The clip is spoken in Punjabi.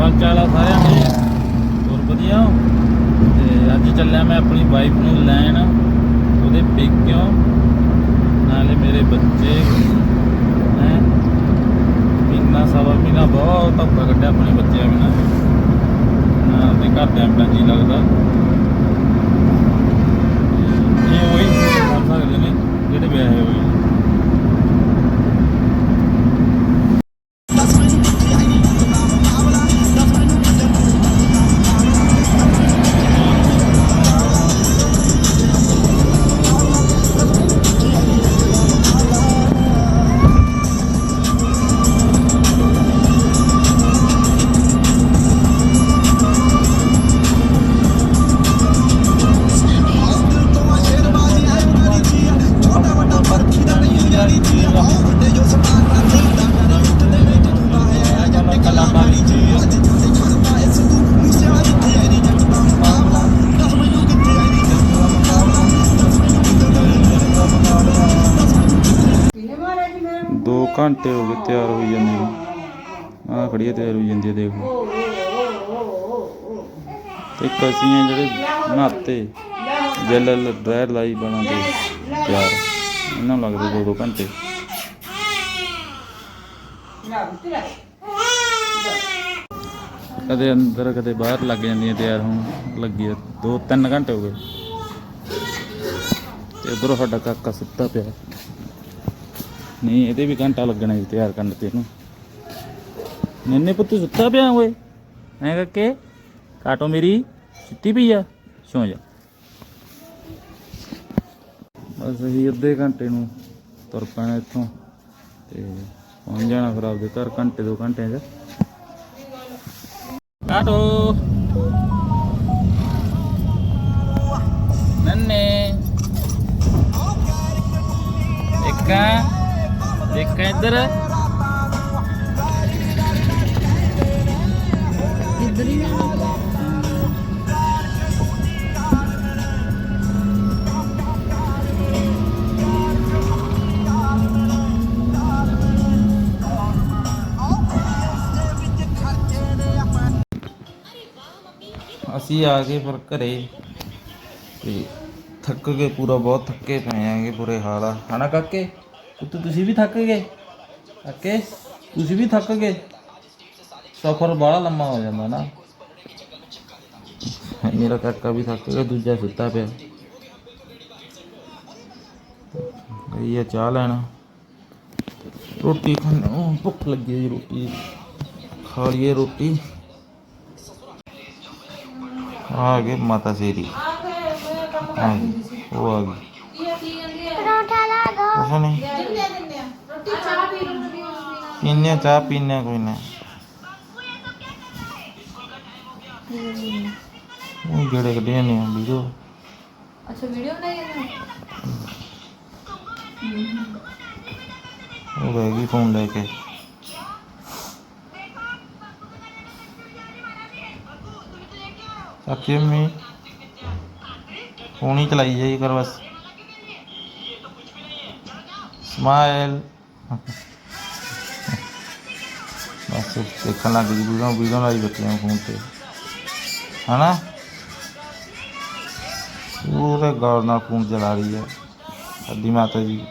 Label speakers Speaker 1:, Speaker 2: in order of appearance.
Speaker 1: ਹਾਲ ਚਾਲ ਆ ਸਾਰਿਆਂ ਦੇ। ਹੋਰ ਵਧੀਆ। ਹੋ? ਤੇ ਅੱਜ ਚੱਲਿਆ ਮੈਂ ਆਪਣੀ ਵਾਈਫ ਨੂੰ ਲੈਣ, ਉਹਦੇ ਪੇਕਿਓ। ਨਾਲੇ ਮੇਰੇ ਬੱਚੇ। ਹੈ? ਮਹੀਨਾ, ਸਵਾ ਮਹੀਨਾ ਬਹੁਤ ਔਖਾ ਕੱਢਿਆ ਆਪਣੇ ਬੱਚਿਆਂ ਬਿਨਾਂ। ਨਾ ਆਪਣੇ ਘਰਦਿਆਂ ਬਿਨਾਂ ਜੀ ਲੱਗਦਾ। ਦੋ ਘੰਟੇ ਹੋ ਗਏ ਤਿਆਰ ਹੋਈ ਜਾਂਦੇ ਨੂੰ। ਆਹ ਖੜੀ ਹੈ ਤਿਆਰ ਹੋਈ ਜਾਂਦੀ ਹੈ ਦੇਖ। ਲਓ ਤੇ ਇੱਕ ਜਿਹੜੇ ਨਹਾਤੇ ਜੈਲ ਡਰਾਇਰ ਲਾਈ ਬਣਾ ਤਿਆਰ। ਇਹਨਾਂ ਲੱਗਦੇ ਦੋ ਦੋ ਘੰਟੇ ਕਦੇ ਅੰਦਰ, ਕਦੇ ਬਾਹਰ ਲੱਗ ਜਾਂਦੀ ਜਾਂਦੀਆਂ ਤਿਆਰ ਹੋਣ ਲੱਗੀ ਆ, ਦੋ ਤਿੰਨ ਘੰਟੇ ਹੋ ਗਏ। ਤੇ ਉਧਰੋਂ ਸਾਡਾ ਕਾਕਾ ਸੁੱਤਾ ਪਿਆ। ਨਹੀਂ, ਇਹਦੇ ਵੀ ਘੰਟਾ ਲੱਗਣਾ ਜੀ ਤਿਆਰ ਕਰਨ ਤੇ ਇਹਨੂੰ। ਨੰਨੇ ਪੁੱਤ ਸੁੱਤਾ ਪਿਆ ਓਏ। ਐਂ ਕਰਕੇ ਕਾਟੋ ਮੇਰੀ, ਸੁੱਤੀ ਪਈ ਆ। ਸੌਂ ਜਾ। ਬਸ ਅਸੀਂ ਅੱਧੇ ਘੰਟੇ ਨੂੰ ਤੁਰ ਪੈਣਾ ਇੱਥੋਂ ਤੇ ਪਹੁੰਚ ਜਾਣਾ ਫਿਰ ਆਪਦੇ ਘਰ, ਘੰਟੇ, ਦੋ ਘੰਟੇ 'ਚ। ਕਾਟੋ ਨੰਨੇ ਇੱਕਾ ਇੱਕ ਇੱਧਰ ਅਸੀਂ ਆ ਗਏ ਫਿਰ ਘਰੇ। ਤੇ ਥੱਕ ਗਏ ਪੂਰਾ, ਬਹੁਤ ਥੱਕੇ ਪਏ ਆਂਗੇ ਬੁਰੇ ਹਾਲ ਆ। ਹਨਾ ਕਾਕੇ? ਪੁੱਤ, ਤੁਸੀਂ ਵੀ ਥੱਕ ਗਏ? ਕਾਕੇ, ਤੁਸੀਂ ਵੀ ਥੱਕ ਗਏ? ਸਫ਼ਰ ਬੜਾ ਲੰਮਾ ਹੋ ਜਾਂਦਾ ਨਾ। ਮੇਰਾ ਕਾਕਾ ਵੀ ਥੱਕ ਗਿਆ, ਦੂਜਾ ਸੁੱਤਾ ਪਿਆ। ਗਈ ਆ ਚਾਹ ਲੈਣਾ। ਰੋਟੀ ਖਾਣ ਉਹ ਭੁੱਖ ਲੱਗੀ ਹੈ ਜੀ ਰੋਟੀ। ਖਾ ਲਈਏ ਰੋਟੀ। ਆ ਗਏ ਮਾਤਾ ਸੇਰੀ ਆ ਗਈ ਉਹ ਆ ਗਈ
Speaker 2: ਪਰੌਂਠਾ ਲਾ ਦੋ
Speaker 1: ਕੁਛ ਨਹੀਂ ਪੀਨੇ ਚਾਹ ਪੀਨੇ ਕੋਈ ਨਾ ਉਹ ਜਿਹੜੇ ਕੱਢੀਆਂ ਨੇ ਵੀਡੀਓ
Speaker 2: ਅੱਛਾ ਵੀਡੀਓ ਬਣਾਈ ਹੈ
Speaker 1: ਉਹ ਰਹਿ ਗਈ ਫੋਨ ਲੈ ਕੇ ਚਾਚੀ ਮੈਂ ਫੋਨ ਹੀ ਚਲਾਈ ਜਾਈ ਕਰ ਬਸ। ਸਮਾਈਲ ਬਸ ਦੇਖਣ ਲੱਗ ਗਈ, ਵੀਡੀਓ ਵੀਡੀਓ ਲਾਈ ਬੱਚਿਆਂ ਫੋਨ ਤੇ। ਹਨਾ? ਪੂਰੇ ਗੌਰ ਨਾਲ ਫੋਨ ਚਲਾ ਰਹੀ ਹੈ ਸਾਡੀ ਮਾਤਾ ਜੀ।